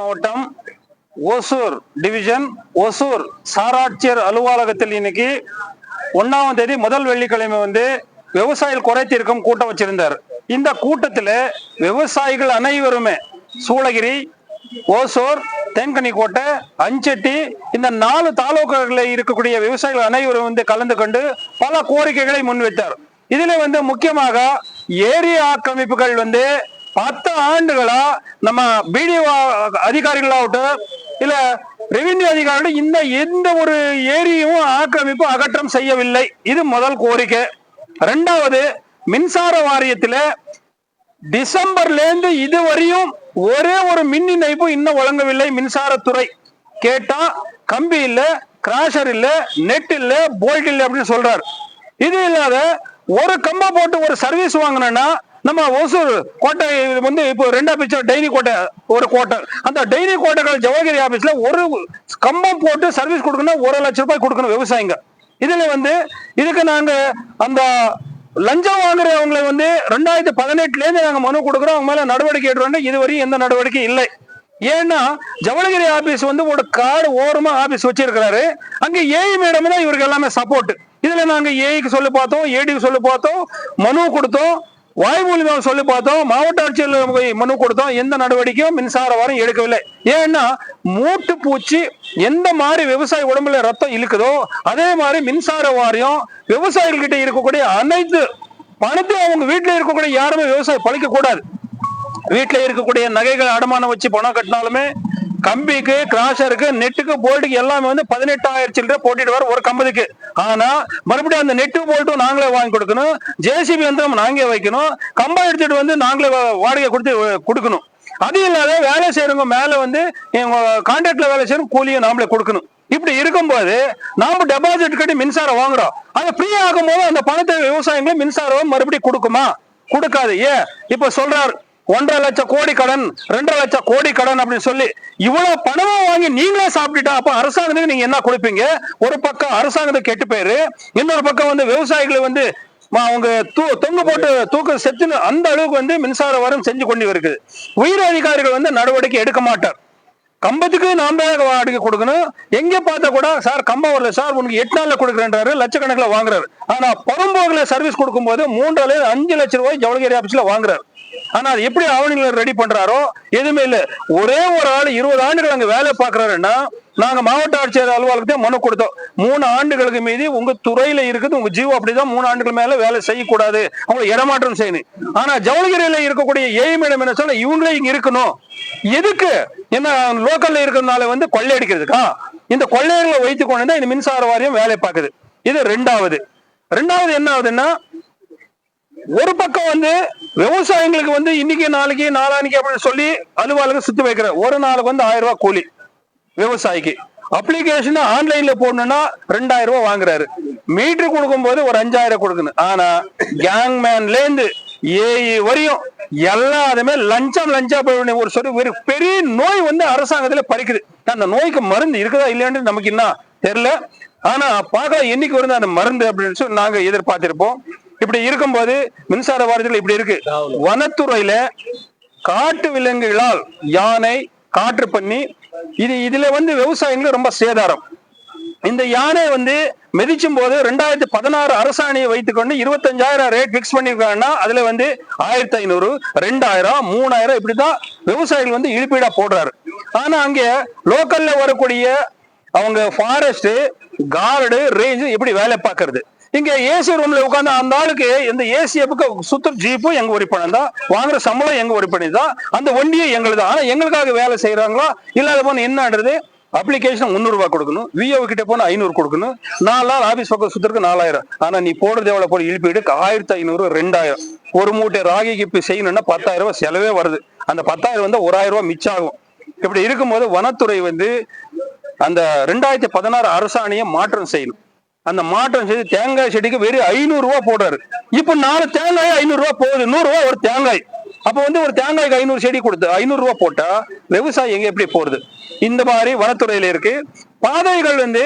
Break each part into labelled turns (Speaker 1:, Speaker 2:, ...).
Speaker 1: மாவட்டம் ஓசூர் டிவிஷன் ஓசூர் சாராட்சியர் அலுவலகத்தில் இன்னைக்கு ஒன்னாம் தேதி முதல் வெள்ளிக்கிழமை வந்து விவசாயிகள் குறை தீர்க்கும் கூட்டம் வச்சிருந்தார். இந்த கூட்டத்தில் விவசாயிகள் அனைவருமே சூளகிரி ஓசூர் தேன்கனிக்கோட்டை அஞ்சட்டி இந்த நாலு தாலுகாக்களில் இருக்கக்கூடிய விவசாயிகள் அனைவரும் வந்து கலந்து கொண்டு பல கோரிக்கைகளை முன்வைத்தார். இதுல வந்து முக்கியமாக ஏரி ஆக்கிரமிப்புகள் வந்து பத்து ஆண்டுகளா நம்ம பிடிஓ அதிகாரிகளாகட்டும் இல்ல ரெவின்யூ அதிகாரிகள் இந்த எந்த ஒரு ஏரியும் ஆக்கிரமிப்பு அகற்றம் செய்யவில்லை. இது முதல் கோரிக்கை. ரெண்டாவது மின்சார வாரியத்துல டிசம்பர்ல இருந்து இதுவரையும் ஒரே ஒரு மின் இணைப்பு இன்னும் வழங்கவில்லை மின்சாரத்துறை. கேட்டா கம்பி இல்ல கிராஷர் இல்ல நெட் இல்ல போல்ட் இல்ல அப்படின்னு சொல்றாரு. இது இல்லாத ஒரு கம்பா போட்டு ஒரு சர்வீஸ் வாங்கினா நம்ம ஒசூர் கோட்டை வந்து இப்போ ரெண்டா பிச்சை டெய்லி கோட்டை ஒரு கோட்டை. அந்த டெய்லி கோட்டைகள் ஜவஹரி ஆபீஸ்ல ஒரு கம்பம் போட்டு சர்வீஸ் கொடுக்கணும் ஒரு லட்சம் ரூபாய் கொடுக்கணும் விவசாயிங்க. இதுல வந்து இதுக்கு நாங்க அந்த லஞ்சம் வாங்குறவங்களை வந்து ரெண்டாயிரத்தி பதினெட்டுல இருந்து நாங்க மனு கொடுக்குறோம். அவங்க மேல நடவடிக்கை எடுறோம் இதுவரையும் எந்த நடவடிக்கை இல்லை. ஏன்னா ஜவளகிரி ஆபீஸ் வந்து ஒரு காடு ஓரமா ஆபீஸ் வச்சிருக்கிறாரு. அங்க ஏஐ மேடம் தான் இவருக்கு எல்லாமே சப்போர்ட் இதுல நாங்க ஏஐக்கு சொல்லி பார்த்தோம் ஏடிக்கு சொல்லி பார்த்தோம் மனு கொடுத்தோம். வாய்மொழிமா சொல்லி பார்த்தோம். மாவட்ட ஆட்சியர் போய் மனு கொடுத்தோம். எந்த நடவடிக்கையும் மின்சார வாரம் எடுக்கவில்லை. ஏன்னா மூட்டு பூச்சி எந்த மாதிரி விவசாய உடம்புல ரத்தம் இழுக்குதோ அதே மாதிரி மின்சார வாரியம் விவசாயிகள்கிட்ட இருக்கக்கூடிய அனைத்து பணத்தையும் அவங்க வீட்டில் இருக்கக்கூடிய யாருமே விவசாயம் பழிக்க கூடாது வீட்டில் இருக்கக்கூடிய நகைகள் அடமானம் வச்சு பணம் கட்டினாலுமே கம்பிக்கு கிராஷருக்கு நெட்டுக்கு போல்ட்டுக்கு எல்லாமே வந்து பதினெட்டாயிரம் சில்லற போட்டிட்டு வர ஒரு கம்பத்துக்கு. ஆனா மறுபடியும் அந்த நெட்டு போல்ட்டும் நாங்களே வாங்கி கொடுக்கணும். ஜேசிபி வந்து நாங்களே வைக்கணும். கம்பம் எடுத்துட்டு வந்து நாங்களே வா- வாடகை கொடுத்து கொடுக்கணும். அது இல்லாத வேலை செய்யறவங்க மேல வந்து கான்ட்ராக்ட்ல வேலை செய்யறவங்க கூலியும் நாமளே கொடுக்கணும். இப்படி இருக்கும்போது நாம டெபாசிட் கட்டி மின்சாரம் வாங்குறோம். அது ஃப்ரீ ஆகும்போது அந்த பணத்தை விவசாயிகளும் மின்சாரம் மறுபடியும் கொடுக்குமா? கொடுக்காது. ஏன்? இப்ப சொல்றாரு ஒன்றரை லட்சம் கோடி கடன் ரெண்டரை லட்சம் கோடி கடன் அப்படின்னு சொல்லி இவ்வளவு பணமும் வாங்கி நீங்களே சாப்பிட்டுட்டா அப்ப அரசாங்கத்துக்கு நீங்க என்ன கொடுப்பீங்க? ஒரு பக்கம் அரசாங்கத்துக்கு கெட்டு போயிரு இன்னொரு பக்கம் வந்து விவசாயிகளை வந்து அவங்க தூ தொங்கு போட்டு தூக்க செத்துன்னு அந்த அளவுக்கு வந்து மின்சார வாரம் செஞ்சு கொண்டு இருக்குது உயிர் அதிகாரிகள் வந்து நடவடிக்கை எடுக்க மாட்டார். கம்பத்துக்கு நாம தான் வாடகை கொடுக்கணும். எங்க பார்த்தா கூட சார் கம்பம் வரல சார் உனக்கு எட்டு நாள்ல கொடுக்குறேன்றாரு லட்சக்கணக்கில் வாங்குறாரு. ஆனா புறம்போக்குல சர்வீஸ் கொடுக்கும்போது மூன்றாலே அஞ்சு லட்சம் ரூபாய் ஜவளகிரி ஆபீஸ்ல வாங்குறாரு. ஆனா அது எப்படி ஆவணங்களை ரெடி பண்றாரோ எதுவுமே இல்ல. ஒரே ஒரு ஆள் இருபது ஆண்டுகள் அங்க வேலை பாக்குறாருன்னா நாங்க மாவட்ட ஆட்சியர் அலுவலகத்தை மனு கொடுத்தோம். மூணு ஆண்டுகளுக்கு மீதி உங்க துறையில இருக்குது உங்க ஜீவோ அப்படிதான் மூணு ஆண்டுகள் மேல வேலை செய்யக்கூடாது. அவங்களை இடமாற்றம் செய்யணும். ஆனா ஜவளகிரியில இருக்கக்கூடிய ஏஐ என்ன சொல்ல இவங்களே இங்க இருக்கணும். எதுக்கு? என்ன லோக்கல்ல இருக்கிறதுனால வந்து கொள்ளையடிக்கிறதுக்கா இந்த கொள்ளையர்களை வைத்துக் கொண்டு இந்த மின்சார வாரியம் வேலை பார்க்குது. இது ரெண்டாவது. ரெண்டாவது என்ன ஆகுதுன்னா ஒரு பக்கம் வந்து விவசாயிங்களுக்கு வந்து இன்னைக்கு நாளைக்கு நாளானிக்கு அப்படின்னு சொல்லி அலுவலகம் சுத்தி வைக்கிற ஒரு நாளுக்கு வந்து ஆயிரம் ரூபாய் கூலி விவசாயிக்கு. அப்ளிகேஷன் ஆன்லைன்ல போடணும்னா ரெண்டாயிரம் ரூபாய் வாங்குறாரு. மீட்டர் கொடுக்கும்போது ஒரு அஞ்சாயிரம் கொடுக்கணும். ஆனா கேங்மேன்ல இருந்து ஏஇ வரையும் எல்லாருமே லஞ்சம் லஞ்சம் போய் ஒரு சொல்லி ஒரு பெரிய நோய் வந்து அரசாங்கத்துல பறிக்குது. அந்த நோய்க்கு மருந்து இருக்குதா இல்லையான்னு நமக்கு என்ன தெரியல. ஆனா பார்க்கலாம். என்னைக்கு வருது அந்த மருந்து அப்படின்னு சொல்லி நாங்க எதிர்பார்த்திருப்போம். இப்படி இருக்கும்போது மின்சார வாரியத்தில் இப்படி இருக்கு. வனத்துறையில காட்டு விலங்குகளால் யானை காற்று பண்ணி இது இதுல வந்து விவசாயிகளுக்கு ரொம்ப சேதாரம். இந்த யானை வந்து மிதிச்சும் போது ரெண்டாயிரத்தி பதினாறு அரசாணையை வைத்துக்கொண்டு இருபத்தஞ்சாயிரம் ரேட் பிக்ஸ் பண்ணிருக்காங்கன்னா அதுல வந்து ஆயிரத்தி ஐநூறு ரெண்டாயிரம் மூணாயிரம் இப்படிதான் விவசாயிகள் வந்து இழப்பீடா போடுறாரு. ஆனா அங்க லோக்கல்ல வரக்கூடிய அவங்க ஃபாரஸ்ட் கார்டு ரேஞ்சு எப்படி வேலை பார்க்கறது. இங்க ஏசி ரூம்ல உட்காந்து அந்த ஆளுக்கு இந்த ஏசிஎஃப்க்கு சுத்தம் ஜீப்பும் எங்க உரிப்பணம் தான் வாங்குற சம்பளம் எங்க உரிப்பணம் தான் அந்த வண்டியும் எங்களுக்கு ஆனா எங்களுக்காக வேலை செய்யறாங்களா இல்லாத போன என்னன்றது அப்ளிகேஷன் முந்நூறு ரூபாய் கொடுக்கணும் விஓ கிட்ட போனா ஐநூறு கொடுக்கணும். நாலு நாள் ஆபீஸ் பக்கம் சுத்துறதுக்கு நாலாயிரம். ஆனா நீ போடுறது எவ்வளவு? போட இழுப்பீடு ஆயிரத்தி ஐநூறு ரெண்டாயிரம். ஒரு மூட்டை ராகிக்கு இப்ப செய்யணும்னா பத்தாயிரம் ரூபாய் செலவே வருது. அந்த பத்தாயிரம் வந்து ஒரு ஆயிரம் ரூபாய் மிச்சம் ஆகும். இப்படி இருக்கும்போது வனத்துறை வந்து அந்த ரெண்டாயிரத்தி பதினாறு அரசாணையை மாற்றம் செய்யணும். அந்த மாற்றம் செய்து தேங்காய் செடிக்கு வெறும் ஐநூறு ரூபா போடுறாரு. இப்ப நாலு தேங்காய் ஐநூறு ரூபா போகுது. நூறு ரூபா ஒரு தேங்காய். அப்ப வந்து ஒரு தேங்காய்க்கு ஐநூறு செடி கொடுத்து ஐநூறு ரூபா போட்டா விவசாயி எங்க எப்படி போறது? இந்த மாதிரி வனத்துறையில இருக்கு. பாதைகள் வந்து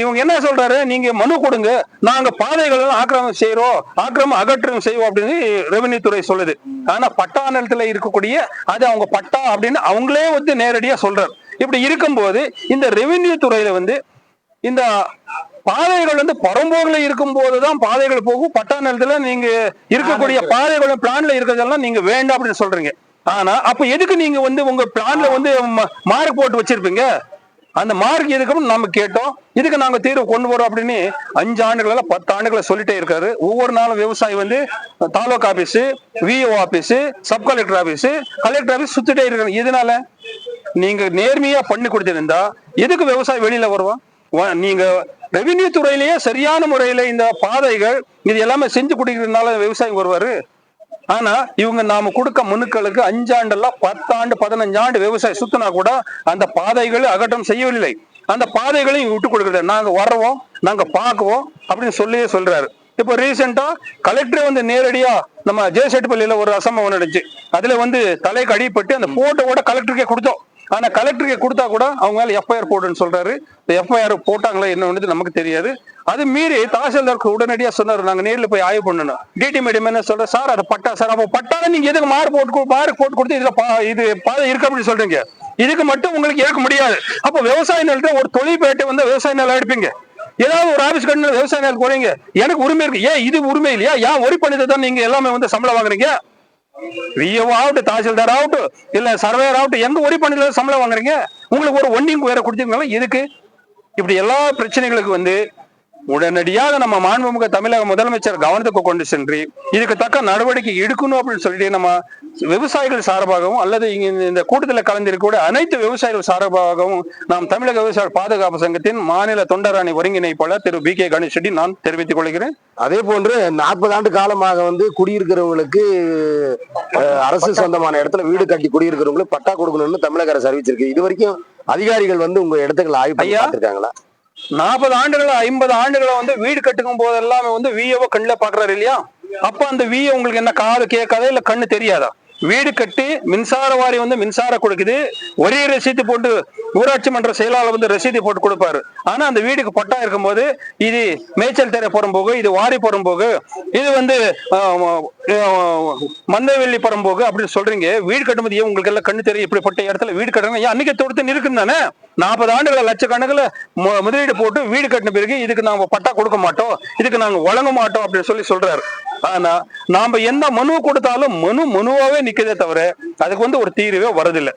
Speaker 1: இவங்க என்ன சொல்றாரு? நீங்க மனு கொடுங்க. நாங்க பாதைகள் ஆக்கிரமம் செய்யறோம் ஆக்கிரமம் அகற்றம் செய்வோம் அப்படின்னு ரெவென்யூ துறை சொல்லுது. ஆனா பட்டா நிலத்துல இருக்கக்கூடிய அது அவங்க பட்டா அப்படின்னு அவங்களே வந்து நேரடியா சொல்றாரு. இப்படி இருக்கும்போது இந்த ரெவென்யூ துறையில வந்து இந்த பாதைகள் வந்து புறம்போக்குல இருக்கும் போதுதான் பாதைகள் போகும். பட்டா நிலத்துல நீங்க இருக்கக்கூடிய பாதைகள் பிளான்ல இருக்கிறதெல்லாம் நீங்க வேண்டாம் அப்படின்னு சொல்றீங்க. ஆனா அப்ப எதுக்கு நீங்க வந்து உங்க பிளான்ல வந்து மார்க் போட்டு வச்சிருப்பீங்க? அந்த மார்க் எதுக்குன்னு நம்ம கேட்டோம். இதுக்கு நாங்க தீர்வு கொண்டு வரோம் அப்படின்னு அஞ்சு ஆண்டுகள பத்து ஆண்டுகளை சொல்லிட்டே இருக்காரு. ஒவ்வொரு நாளும் விவசாயி வந்து taluka office VO office sub collector office collector office சுத்திட்டே இருக்காங்க. இதனால நீங்க நேர்மையா பண்ணி கொடுத்திருந்தா எதுக்கு விவசாயி வெளியில வருவான்? நீங்க ரெவின்யூ துறையிலேயே சரியான முறையில இந்த பாதைகள் இது எல்லாமே செஞ்சு கொடுக்கறதுனால விவசாயி வருவாரு ஆனா இவங்க நாம கொடுக்க மனுக்களுக்கு அஞ்சாண்டெல்லாம் பத்தாண்டு பதினஞ்சாண்டு விவசாயம் விவசாயி சுத்தினா கூட அந்த பாதைகளை அகற்றம் செய்யவில்லை. அந்த பாதைகளையும் விட்டு கொடுக்குறது நாங்க வர்றோம் நாங்க பார்க்குவோம் அப்படின்னு சொல்லியே சொல்றாரு. இப்போ ரீசெண்டா கலெக்டர் வந்து நேரடியா நம்ம ஜெயசெட்டிப்பள்ளியில ஒரு அசம்பவம் நடந்துச்சு. அதுல வந்து தலைக்கு அடிப்பட்டு அந்த போட்டோவோட கலெக்டருக்கே கொடுத்தோம். ஆனா கலெக்டருக்கு கொடுத்தா கூட அவங்க மேல எஃப்ஐஆர் போடுன்னு சொல்றாரு. எஃப்ஐஆர் போட்டாங்களா என்னன்னு நமக்கு தெரியாது. அது மீறி தாசில்தாருக்கு உடனடியா சொன்னாரு. நாங்க நேரில் போய் ஆய்வு பண்ணணும். டிடி மீடியம் என்ன சொல்ற சார் அது பட்டா சார். அப்போ பட்டால நீங்க எதுக்கு மார்க் போட்டு மார்க் போட்டு கொடுத்து இதுல பா- இது பாதை இருக்கு அப்படின்னு சொல்றீங்க? இதுக்கு மட்டும் உங்களுக்கு ஏற்க முடியாது. அப்போ விவசாய நிலத்தை ஒரு தொழிற்பேட்டை வந்து விவசாய நிலம் எடுப்பீங்க. ஏதாவது ஒரு ஆபீஸ் கட்டின விவசாய நிலம் போறீங்க. எனக்கு உரிமை இருக்கு. ஏன் இது உரிமை இல்லையா? ஏன் ஒரி பண்ணதை தான் நீங்க எல்லாமே வந்து சம்பளம் வாங்குறீங்க? விஏஓ ஆகட்டும் தாசில்தார் ஆகட்டும் இல்ல சர்வேயர் ஆகட்டும் எங்க ஒரி பணியில சம்பளம் வாங்குறீங்க? உங்களுக்கு ஒரு ஒன்னிங் வேற கொடுத்தீங்களா எதுக்கு? இப்படி எல்லா பிரச்சனைகளுக்கு வந்து உடனடியாக நம்ம மாண்புமிகு தமிழக முதலமைச்சர் கவனத்துக்கு கொண்டு சென்று இதுக்கு தக்க நடவடிக்கை எடுக்கணும் அப்படின்னு சொல்லிட்டு நம்ம விவசாயிகள் சார்பாகவும் அல்லது இந்த- கூட்டத்தில் கலந்திருக்கக்கூடிய அனைத்து விவசாயிகள் சார்பாகவும் நாம் தமிழக விவசாய பாதுகாப்பு சங்கத்தின் மாநில தொண்டராணி ஒருங்கிணைப்பாளர் திரு பி கே கணேஷ் ரெட்டி நான் தெரிவித்துக் கொள்கிறேன்
Speaker 2: அதே போன்று நாற்பது ஆண்டு காலமாக வந்து குடியிருக்கிறவங்களுக்கு அரசு சொந்தமான இடத்துல வீடு கட்டி குடியிருக்கிறவங்களுக்கு பட்டா கொடுக்கணும்னு தமிழக அரசு அறிவிச்சிருக்கு இது வரைக்கும் அதிகாரிகள் வந்து உங்க இடத்துக்கு ஆய்வு பண்ணி
Speaker 1: ஐயா.
Speaker 2: பார்த்திருக்காங்களா
Speaker 1: நாற்பது ஆண்டுகள் ஐம்பது ஆண்டுகளை வந்து வீடு கட்டுக்கும் போது எல்லாமே வந்து விஏவோ கண்ணில் பாக்குறாரு இல்லையா? அப்ப அந்த விஏ உங்களுக்கு என்ன காது கேட்காதா இல்ல கண்ணு தெரியாதா? வீடு கட்டி மின்சார வாரி வந்து மின்சாரம் கொடுக்குது. ஒரே ரசீத்து போட்டு ஊராட்சி மன்ற செயலாளர் வந்து ரசீது போட்டு கொடுப்பாரு. ஆனா அந்த வீடுக்கு பட்டா இருக்கும்போது இது மேய்ச்சல் தெரை புறம்போகு இது வாரி புறம்போகு இது வந்து மந்தவெள்ளி புறம்போகு அப்படின்னு சொல்றீங்க. வீடு கட்டும்போது ஏன் உங்களுக்கு எல்லாம் கண்ணு தெரியும்? இப்படிப்பட்ட இடத்துல வீடு கட்டுறாங்க ஏன் அன்னைக்கு தொடுத்து தானே? நாற்பது ஆண்டுகளை லட்சக்கணக்கில் முதலீடு போட்டு வீடு கட்டின பிறகு இதுக்கு நாங்க பட்டா கொடுக்க மாட்டோம். இதுக்கு நாங்க வழங்க மாட்டோம் அப்படின்னு சொல்லி சொல்றாரு. ஆனா நாம என்ன மனு கொடுத்தாலும் மனு மனுவாவே நிக்கதே தவிர அதுக்கு வந்து ஒரு தீர்வே வரதில்லை.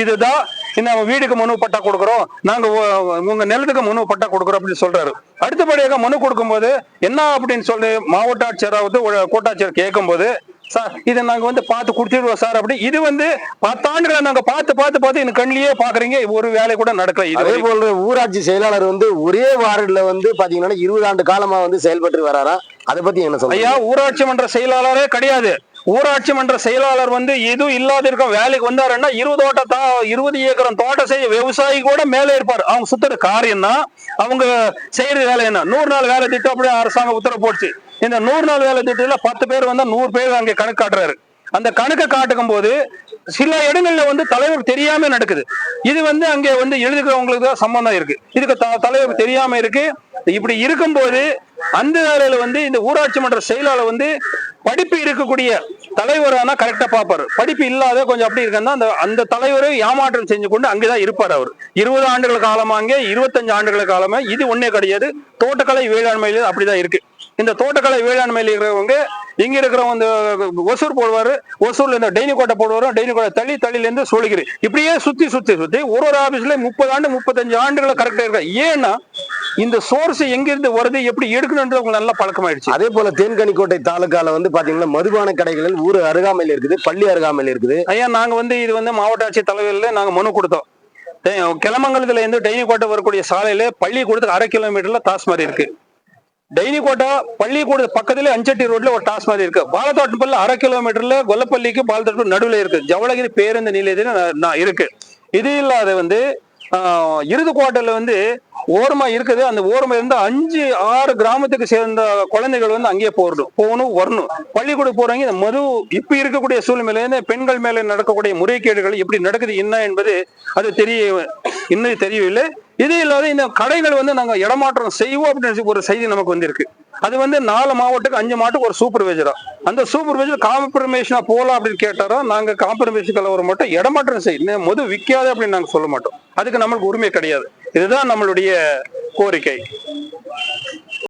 Speaker 1: இதுதான் நம்ம வீடுக்கு மனு பட்டா கொடுக்குறோம். நாங்க உ- உங்க நிலத்துக்கு மனு பட்டா கொடுக்குறோம் அப்படின்னு சொல்றாரு. அடுத்தபடியாக மனு கொடுக்கும்போது என்ன அப்படின்னு சொல்லி மாவட்ட ஆட்சியராவது கோட்டாட்சியர் கேட்கும்போது சார் இதை நாங்க வந்து பார்த்து கொடுத்துடுவோம் சார் அப்படி இது வந்து பத்தாண்டுகளை நாங்க பார்த்து பார்த்து பார்த்து எனக்கு கண்ணிலேயே பாக்குறீங்க ஒரு வேலை கூட நடக்கல இது.
Speaker 2: போன்று ஊராட்சி செயலாளர் வந்து ஒரே வார்டுல வந்து பாத்தீங்கன்னா இருபது ஆண்டு காலமா வந்து செயல்பட்டு வராரா? அதை பத்தி என்ன
Speaker 1: ஐயா
Speaker 2: சொல்றீங்க
Speaker 1: ஊராட்சி மன்ற செயலாளரே கிடையாது. ஊராட்சி மன்ற செயலாளர் வந்து எதுவும் இல்லாத இருக்க வேலைக்கு வந்தாருன்னா இருபது ஓட்ட தா இருபது ஏக்கரம் தோட்டம் செய்ய விவசாயி கூட மேலே இருப்பார். அவங்க சுத்துற தான் அவங்க செய்யற வேலை என்ன? நூறு நாள் வேலை திட்டம் அப்படியே அரசாங்கம் உத்தரவு போடுச்சு. இந்த நூறு நாள் வேலை திட்டத்துல பத்து பேர் வந்தா நூறு பேர் அங்கே கணக்கு காட்டுறாரு. அந்த கணக்கை காட்டுக்கும் போது சில இடங்கள்ல வந்து தலைவர் தெரியாம நடக்குது. இது வந்து அங்கே வந்து எழுதுகிறவங்களுக்கு தான் சம்பந்தம் இருக்கு. இதுக்கு த- தலைவர் தெரியாம இருக்கு. இப்படி இருக்கும்போது அந்த வேலையில வந்து இந்த ஊராட்சி மன்ற செயலாளர் வந்து படிப்பு இருக்கக்கூடிய தலைவரானா கரெக்டா பார்ப்பார். படிப்பு இல்லாத கொஞ்சம் அப்படி இருக்குன்னா அந்த அந்த தலைவரை ஏமாற்றம் செஞ்சு கொண்டு அங்கேதான் இருப்பார் அவர். இருபது ஆண்டுகள் காலமா அங்கே இருபத்தஞ்சு ஆண்டுகள் காலமா இது ஒன்றே கிடையாது. தோட்டக்கலை வேளாண்மையில அப்படிதான் இருக்கு. இந்த தோட்டக்கலை வேளாண்மையில் இருக்கிறவங்க இங்க இருக்கிறவங்க இந்த ஒசூர் போடுவாரு ஒசூர்ல இந்த டெய்னி கோட்டை போடுவாரு டெய்னி கோட்டை தள்ளி தள்ளில இருந்து இப்படியே சுத்தி சுத்தி சுத்தி ஒரு ஒரு ஆபீஸ்ல முப்பது ஆண்டு முப்பத்தஞ்சு ஆண்டுகளை கரெக்டா இருக்கா ஏன்னா இந்த சோர்ஸ் எங்க இருந்து வருது எப்படி எடுக்கணும்ன்றது உங்களுக்கு நல்லா பழக்கமாயிடுச்சு.
Speaker 2: அதே போல தேன்கனிக்கோட்டை தாலுக்கால வந்து பாத்தீங்கன்னா மதுபான கடைகள் ஊர் அருகாமையில் இருக்குது பள்ளி அருகாமையில் இருக்குது.
Speaker 1: ஐயா நாங்க வந்து இது வந்து மாவட்ட ஆட்சியர் தலைவர்ல நாங்க மனு கொடுத்தோம். கிளமங்கலத்துல இருந்து டெய்னிக்கோட்டை வரக்கூடிய சாலையில பள்ளிக்கூடத்துக்கு அரை கிலோமீட்டர்ல டாஸ்மாரி இருக்கு. டெய்னிக்கோட்டை பள்ளிக்கூட பக்கத்துல அஞ்சட்டி ரோட்ல ஒரு டாஸ்மாரி இருக்கு. பாலத்தோட்டப்பள்ளி அரை கிலோமீட்டர்ல கொல்லப்பள்ளிக்கு பாலத்தோட்டம் நடுவுல இருக்கு. ஜவளகிரி பேருந்து நிலையத்துல இருக்கு. இது இல்லாத வந்து ஆஹ், இருதுக்கோட்டையில வந்து ஓரமா இருக்குது. அந்த ஓரமா இருந்து அஞ்சு ஆறு கிராமத்துக்கு சேர்ந்த குழந்தைகள் வந்து அங்கேயே போடணும் போகணும் வரணும். பள்ளிக்கூடம் போறவங்க இந்த மது இப்ப இருக்கக்கூடிய சூழ்நிலையில பெண்கள் மேல நடக்கக்கூடிய முறைகேடுகள் எப்படி நடக்குது என்ன என்பது அது தெரிய இன்னும் தெரியவில்லை. இது இல்லாத இந்த கடைகள் வந்து நாங்க இடமாற்றம் செய்வோம் அப்படின்னு ஒரு செய்தி நமக்கு வந்திருக்கு. அது வந்து நாலு மாவட்டத்துக்கு அஞ்சு மாவட்டத்துக்கு ஒரு சூப்பர்வைசரா அந்த சூப்பர்வைசர் காம்ப்ரமைஷனா போலாம் அப்படின்னு கேட்டாரோ? நாங்க காம்ப்ரமைஷன் கலவரம் மட்டும் இடமாற்றம் செய்யணும் மது விற்காது அப்படின்னு நாங்க சொல்ல மாட்டோம். அதுக்கு நம்மளுக்கு உரிமை கிடையாது. இதுதான் நம்மளுடைய கோரிக்கை.